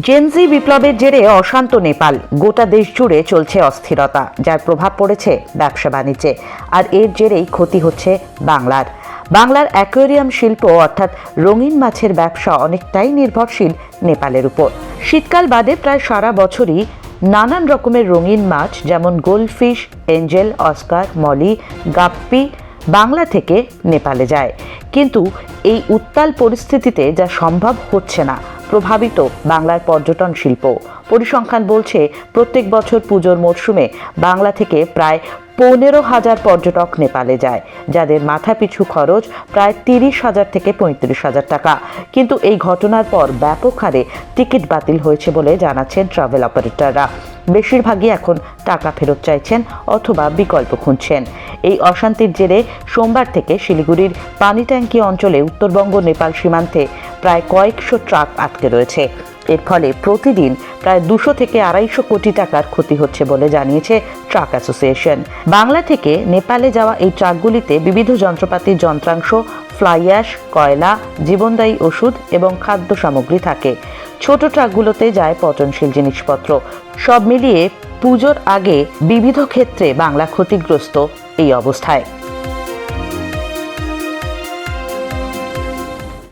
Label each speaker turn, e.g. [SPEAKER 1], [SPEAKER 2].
[SPEAKER 1] Gen Z বিপ্লবের জেরে অশান্ত নেপাল। গোটা দেশ জুড়ে চলছে অস্থিরতা, যার প্রভাব পড়েছে ব্যবসা বাণিজ্যে, আর এর জেরেই ক্ষতি হচ্ছে বাংলার। বাংলার অ্যাকোয়ারিয়াম শিল্প, অর্থাৎ রঙিন মাছের ব্যবসা, অনেকটাই নির্ভরশীল নেপালের উপর। শীতকাল বাদে প্রায় সারা বছরই নানান রকমের রঙিন মাছ, যেমন goldfish, angel, oscar, molly, guppy, Bangla থেকে নেপালে যায়। কিন্তু এই উত্তাল পরিস্থিতিতে যা সম্ভব হচ্ছে না প্রভাবিত বাংলার পর্যটন শিল্প। পরিসংখ্যান বলছে, প্রত্যেক বছর পুজোর মরশুমে বাংলা থেকে প্রায় পনেরো হাজার পর্যটক নেপালে যায়, যাদের মাথাপিছু খরচ প্রায় তিরিশ হাজার থেকে পঁয়ত্রিশ হাজার টাকা। কিন্তু এই ঘটনার পর ব্যাপক হারে টিকিট বাতিল হয়েছে বলে জানাচ্ছেন ট্রাভেল অপারেটররা। বেশিরভাগই এখন টাকা ফেরত চাইছেন অথবা বিকল্প খুঁজছেন। এই অশান্তির জেরে সোমবার থেকে শিলিগুড়ির পানি ট্যাঙ্কি অঞ্চলে উত্তরবঙ্গ নেপাল সীমান্তে প্রায় কয়েকশো ট্রাক আটকে রয়েছে। এর ফলে প্রতিদিন প্রায় দুশো থেকে আড়াইশো কোটি টাকার ক্ষতি হচ্ছে বলে জানিয়েছে ট্রাক অ্যাসোসিয়েশন। বাংলা থেকে নেপালে যাওয়া এই ট্রাকগুলিতে বিবিধ যন্ত্রপাতির যন্ত্রাংশ, ফ্লাই অ্যাশ, কয়লা, জীবনদায়ী ওষুধ এবং খাদ্য সামগ্রী থাকে। ছোট ট্রাকগুলোতে যায় পচনশীল জিনিসপত্র। সব মিলিয়ে পুজোর আগে বিবিধ ক্ষেত্রে বাংলা ক্ষতিগ্রস্ত এই অবস্থায়।